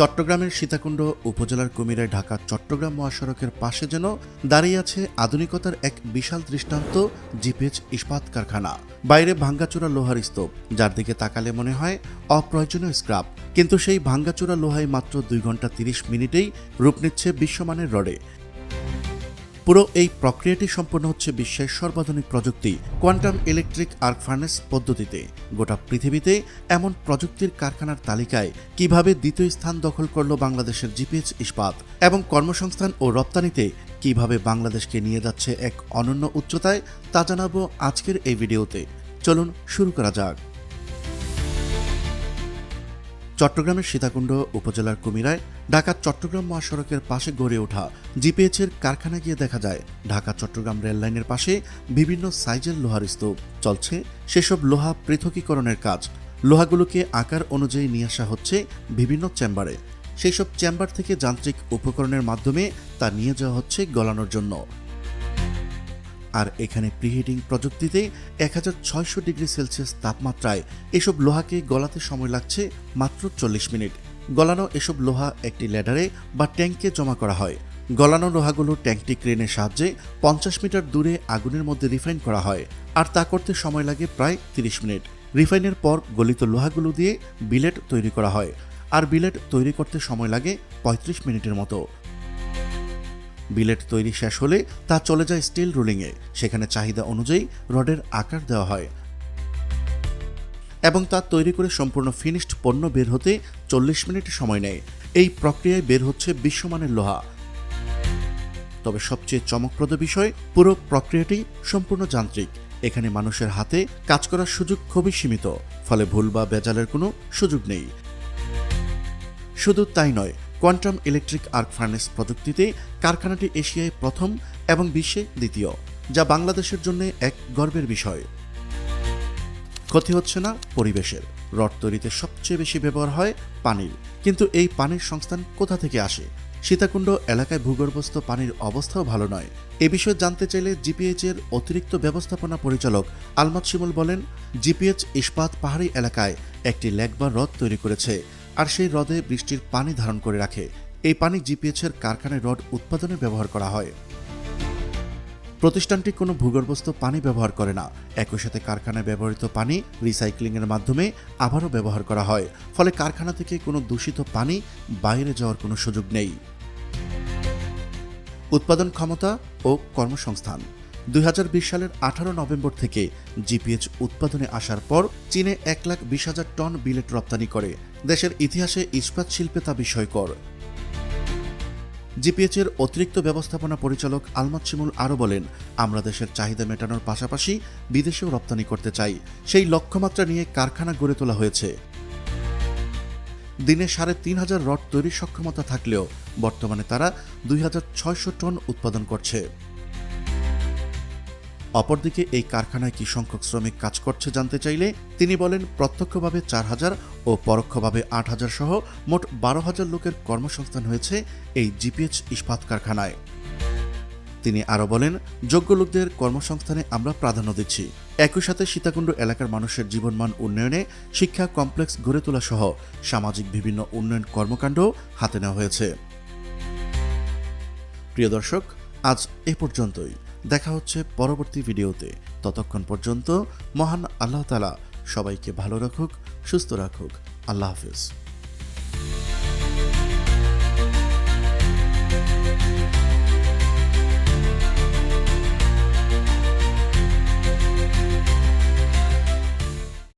চট্টগ্রামের সীতাকুণ্ড উপজেলার কুমিরায় ঢাকা চট্টগ্রাম মহাসড়কের পাশে যেন দাঁড়িয়ে আছে আধুনিকতার এক বিশাল দৃষ্টান্ত জিপেজ ইস্পাত কারখানা। বাইরে ভাঙ্গাচোরা লোহার স্তূপ, যার দিকে তাকালে মনে হয় অপ্রয়োজনীয় স্ক্রাপ কিন্তু সেই ভাঙ্গাচোরা লোহায় মাত্র দুই ঘণ্টা তিরিশ মিনিটেই রূপ নিচ্ছে বিশ্বমানের রডে। পুরো এই প্রক্রিয়াটি সম্পন্ন হচ্ছে বিশ্বের সর্বাধুনিক প্রযুক্তি, কোয়ান্টাম ইলেকট্রিক আর্ক ফার্নেস পদ্ধতিতে। গোটা পৃথিবীতে এমন প্রযুক্তির কারখানার তালিকায় কীভাবে দ্বিতীয় স্থান দখল করল বাংলাদেশের জিপিএচ ইস্পাত এবং কর্মসংস্থান ও রপ্তানিতে কীভাবে বাংলাদেশকে নিয়ে যাচ্ছে এক অনন্য উচ্চতায়, তা জানাব আজকের এই ভিডিওতে। চলুন শুরু করা যাক। চট্টগ্রামের সীতাকুণ্ড উপজেলার কুমিরায় ঢাকা চট্টগ্রাম মহাসড়কের পাশে গড়ে ওঠা জিপিএইচের কারখানা গিয়ে দেখা যায়, ঢাকা চট্টগ্রাম রেল লাইনের পাশে বিভিন্ন সাইজের লোহার স্তূপ। চলছে সেসব লোহা পৃথকীকরণের কাজ। লোহাগুলোকে আকার অনুযায়ী নিয়ে আসা হচ্ছে বিভিন্ন চেম্বারে। সেই সব চেম্বার থেকে যান্ত্রিক উপকরণের মাধ্যমে তা নিয়ে যাওয়া হচ্ছে গলানোর জন্য। আর এখানে প্রিহিটিং প্রযুক্তিতে এক হাজার ছয়শো ডিগ্রি সেলসিয়াস তাপমাত্রায় এসব লোহাকে গলাতে সময় লাগছে মাত্র চল্লিশ মিনিট। গলানো এসব লোহা একটি ল্যাডারে বা ট্যাঙ্কে জমা করা হয়। গলানো লোহাগুলো ট্যাঙ্কটি ক্রেনের সাহায্যে পঞ্চাশ মিটার দূরে আগুনের মধ্যে রিফাইন করা হয়, আর তা করতে সময় লাগে প্রায় তিরিশ মিনিট। রিফাইনের পর গলিত লোহাগুলো দিয়ে বিলেট তৈরি করা হয়, আর বিলেট তৈরি করতে সময় লাগে পঁয়ত্রিশ মিনিটের মতো। বিলেট তৈরি শেষ হলে তা চলে যায় স্টিল রুলিংয়ে। সেখানে চাহিদা অনুযায়ী রডের আকার দেওয়া হয় এবং তা তৈরি করে সম্পূর্ণ ফিনিশড পণ্য বের হতে চল্লিশ মিনিট সময় নেয়। এই প্রক্রিয়ায় বের হচ্ছে বিশ্বমানের লোহা। তবে সবচেয়ে চমকপ্রদ বিষয়, পুরো প্রক্রিয়াটি সম্পূর্ণ যান্ত্রিক। এখানে মানুষের হাতে কাজ করার সুযোগ খুবই সীমিত, ফলে ভুল বা বেজালের কোনো সুযোগ নেই। শুধু তাই নয়, কোয়ান্টাম ইলেকট্রিক আর্ক ফার্নেস প্রযুক্তিতে কারখানাটি এশিয়ায় প্রথম এবং বিশ্বে দ্বিতীয়, যা বাংলাদেশের জন্য এক গর্বের বিষয়। ক্ষতি হচ্ছে না পরিবেশের। রড তৈরিতে সবচেয়ে বেশি ব্যবহার হয় পানির। কিন্তু এই পানির সংস্থান কোথা থেকে আসে? সীতাকুণ্ড এলাকায় ভূগর্ভস্থ পানির অবস্থাও ভালো নয়। এ বিষয়ে জানতে চাইলে জিপিএইচ এর অতিরিক্ত ব্যবস্থাপনা পরিচালক আলমাত শিমুল বলেন, জিপিএইচ ইস্পাত পাহাড়ি এলাকায় একটি বা হ্রদ তৈরি করেছে আর সেই হ্রদে বৃষ্টির পানি ধারণ করে রাখে। এই পানি জিপিএইচ এর কারখানায় রড উৎপাদনে ব্যবহার করা হয়। প্রতিষ্ঠানটি কোনো ভূগর্ভস্থ পানি ব্যবহার করে না। একই সাথে কারখানায় ব্যবহৃত পানি রিসাইক্লিংয়ের মাধ্যমে আবারও ব্যবহার করা হয়। ফলে কারখানা থেকে কোনো দূষিত পানি বাইরে যাওয়ার কোনো সুযোগ নেই। উৎপাদন ক্ষমতা ও কর্মসংস্থান। দুই হাজার বিশ সালের আঠারো নভেম্বর থেকে জিপিএইচ উৎপাদনে আসার পর চীনে এক লাখ বিশ হাজার টন বিলেট রপ্তানি করে। দেশের ইতিহাসে ইস্পাত শিল্পে তা বিষয়কর জিপিএইচের অতিরিক্ত ব্যবস্থাপনা পরিচালক আলমাদ শিমুল আরও বলেন, আমরা দেশের চাহিদা মেটানোর পাশাপাশি বিদেশেও রপ্তানি করতে চাই। সেই লক্ষ্যমাত্রা নিয়ে কারখানা গড়ে তোলা হয়েছে। দিনে সাড়ে তিন হাজার রড তৈরির সক্ষমতা থাকলেও বর্তমানে তারা দুই হাজার ছয়শো টন উৎপাদন করছে। অপরদিকে এই কারখানায় কি সংখ্যক শ্রমিক কাজ করছে জানতে চাইলে তিনি বলেন, প্রত্যক্ষভাবে চার হাজার ও পরোক্ষভাবে আট হাজার সহ মোট বারো হাজার লোকের কর্মসংস্থান হয়েছে এই জিপিএইচ ইস্পাত কারখানায়। তিনি আরও বলেন, যোগ্য লোকদের কর্মসংস্থানে আমরা প্রাধান্য দিচ্ছি। একই সাথে সীতাকুণ্ড এলাকার মানুষের জীবনমান উন্নয়নে শিক্ষা কমপ্লেক্স গড়ে তোলা সহ সামাজিক বিভিন্ন উন্নয়ন কর্মকাণ্ড হাতে নেওয়া হয়েছে। প্রিয় দর্শক, আজ এ পর্যন্তই। দেখা হচ্ছে পরবর্তী ভিডিওতে। ততক্ষণ পর্যন্ত মহান আল্লাহ তালা সবাইকে ভালো রাখুক সুস্থ রাখুক। আল্লাহ হাফিজ।